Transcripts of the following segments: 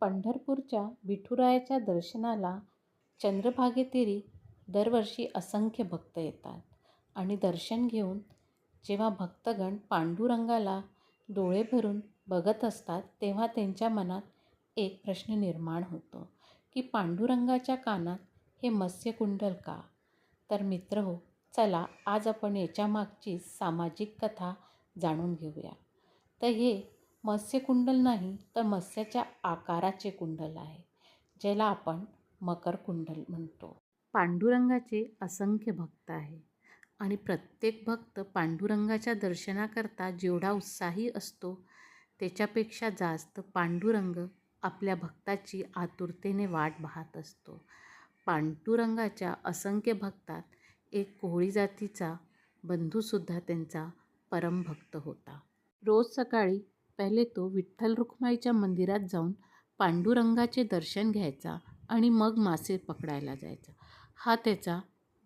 पंढरपूरच्या विठुरायाच्या दर्शनाला चंद्रभागेतिरी दरवर्षी असंख्य भक्त येतात आणि दर्शन घेऊन जेव्हा भक्तगण पांडुरंगाला डोळे भरून बघत असतात तेव्हा त्यांच्या मनात एक प्रश्न निर्माण होतो की पांडुरंगाच्या कानात हे मत्स्यकुंडल का? तर मित्र हो चला आज आपण याच्यामागची सामाजिक कथा जाणून घेऊया. तर हे मत्स्यकुंडल नाही तर मत्स्याच्या आकाराचे कुंडल आहे ज्याला आपण मकर कुंडल म्हणतो. पांडुरंगाचे असंख्य भक्त आहे आणि प्रत्येक भक्त पांडुरंगाच्या दर्शनाकरता जेवढा उत्साही असतो त्याच्यापेक्षा जास्त पांडुरंग आपल्या भक्ताची आतुरतेने वाट पाहत असतो. पांडुरंगाच्या असंख्य भक्तात एक कोहळी जातीचा बंधूसुद्धा त्यांचा परमभक्त होता. रोज सकाळी पहिले तो विठ्ठल रुक्माईच्या मंदिरात जाऊन पांडुरंगाचे दर्शन घ्यायचा आणि मग मासे पकडायला जायचा. हा त्याचा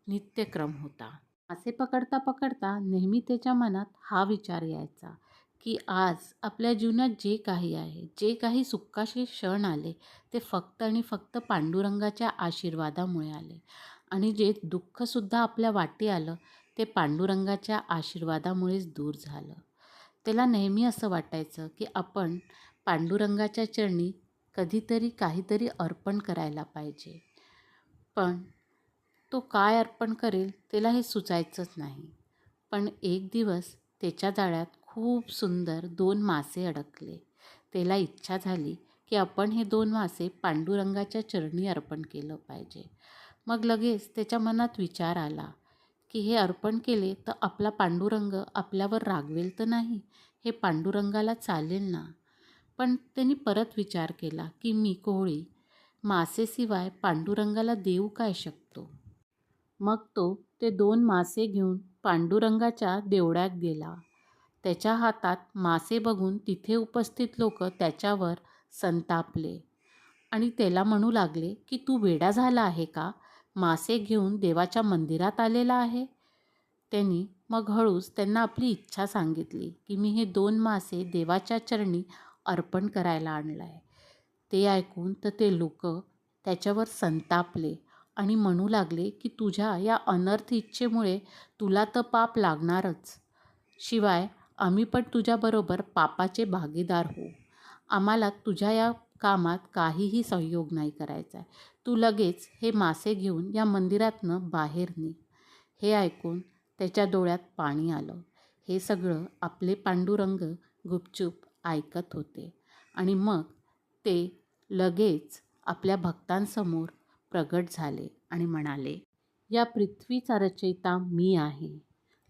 नित्यक्रम होता. मासे पकडता पकडता नेहमी त्याच्या मनात हा विचार यायचा की आज आपल्या जीवनात जे काही आहे जे काही सुखाचे क्षण आले ते फक्त आणि फक्त पांडुरंगाच्या आशीर्वादामुळे आले. आणि जे दुःखसुद्धा आपल्या वाटी आलं ते पांडुरंगाच्या आशीर्वादामुळेच दूर झालं. त्याला नेहमी असं वाटायचं की आपण पांडुरंगाच्या चरणी कधीतरी काहीतरी अर्पण करायला पाहिजे. पण तो काय अर्पण करेल त्याला हे सुचायचंच नाही. पण एक दिवस त्याच्या जाळ्यात खूप सुंदर दोन मासे अडकले. त्याला इच्छा झाली की आपण हे दोन मासे पांडुरंगाच्या चरणी अर्पण केलं पाहिजे. मग लगेच त्याच्या मनात विचार आला की हे अर्पण केले तर आपला पांडुरंग आपल्यावर रागवेल तर नाही हे पांडुरंगाला चालेल ना? पण त्यांनी परत विचार केला की मी कोहळी मासेशिवाय पांडुरंगाला देऊ काय शकतो? मग तो ते दोन मासे घेऊन पांडुरंगाच्या देवळ्यात गेला. त्याच्या हातात मासे बघून तिथे उपस्थित लोक त्याच्यावर संतापले आणि त्याला म्हणू लागले की तू वेडा झाला आहे का? मासे घेऊन देवाच्या मंदिरात आलेला आहे. त्यांनी मग हळूच त्यांना आपली इच्छा सांगितली की मी हे दोन मासे देवाच्या चरणी अर्पण करायला आणलं आहे ते ऐकून तर ते लोक त्याच्यावर संतापले आणि म्हणू लागले की तुझ्या या अनर्थ इच्छेमुळे तुला तर पाप लागणारच. शिवाय आम्ही पण तुझ्याबरोबर पापाचे भागीदार होऊ. आम्हाला तुझ्या या कामात काहीही सहयोग नाही करायचा आहे. तू लगेच हे मासे घेऊन या मंदिरातनं बाहेर निघ. हे ऐकून त्याच्या डोळ्यात पाणी आलं. हे सगळं आपले पांडुरंग गुपचूप ऐकत होते. आणि मग ते लगेच आपल्या भक्तांसमोर प्रगट झाले आणि म्हणाले या पृथ्वीचा रचयिता मी आहे.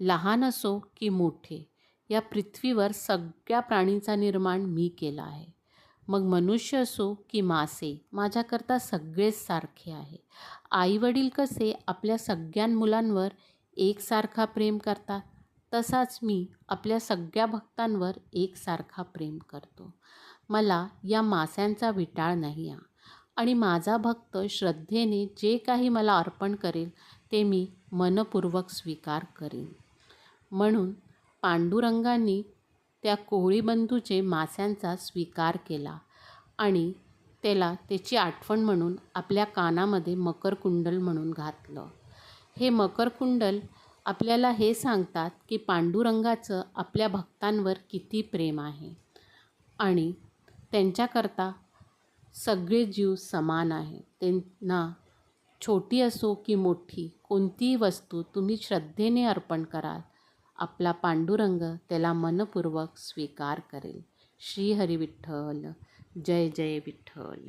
लहान असो की मोठे या पृथ्वीवर सगळ्या प्राणींचा निर्माण मी केला आहे. मग मनुष्य असो की मासे माझ्याकरता सगळेच सारखे आहे. आईवडील कसे आपल्या सगळ्या मुलांवर एकसारखा प्रेम करतात तसाच मी आपल्या सगळ्या भक्तांवर एकसारखा प्रेम करतो. मला या मास्यांचा विटाळ नाही आहे आणि माझा भक्त श्रद्धेने जे काही मला अर्पण करेल ते मी मनपूर्वक स्वीकार करीन. म्हणून पांडुरंगांनी त्या कोळीबंधूचे मास्यांचा स्वीकार केला आणि त्याला त्याची आठवण म्हणून आपल्या कानामध्ये मकरकुंडल म्हणून घातलं. हे मकरकुंडल आपल्याला हे सांगतात की पांडुरंगाचं आपल्या भक्तांवर किती प्रेम आहे आणि त्यांच्याकरता सगळे जीव समान आहे. त्यांना छोटी असो की मोठी कोणतीही वस्तू तुम्ही श्रद्धेने अर्पण कराल. आपला पांडुरंग त्याला मनपूर्वक स्वीकार करेल. श्री हरी विठ्ठल जय जय विठ्ठल.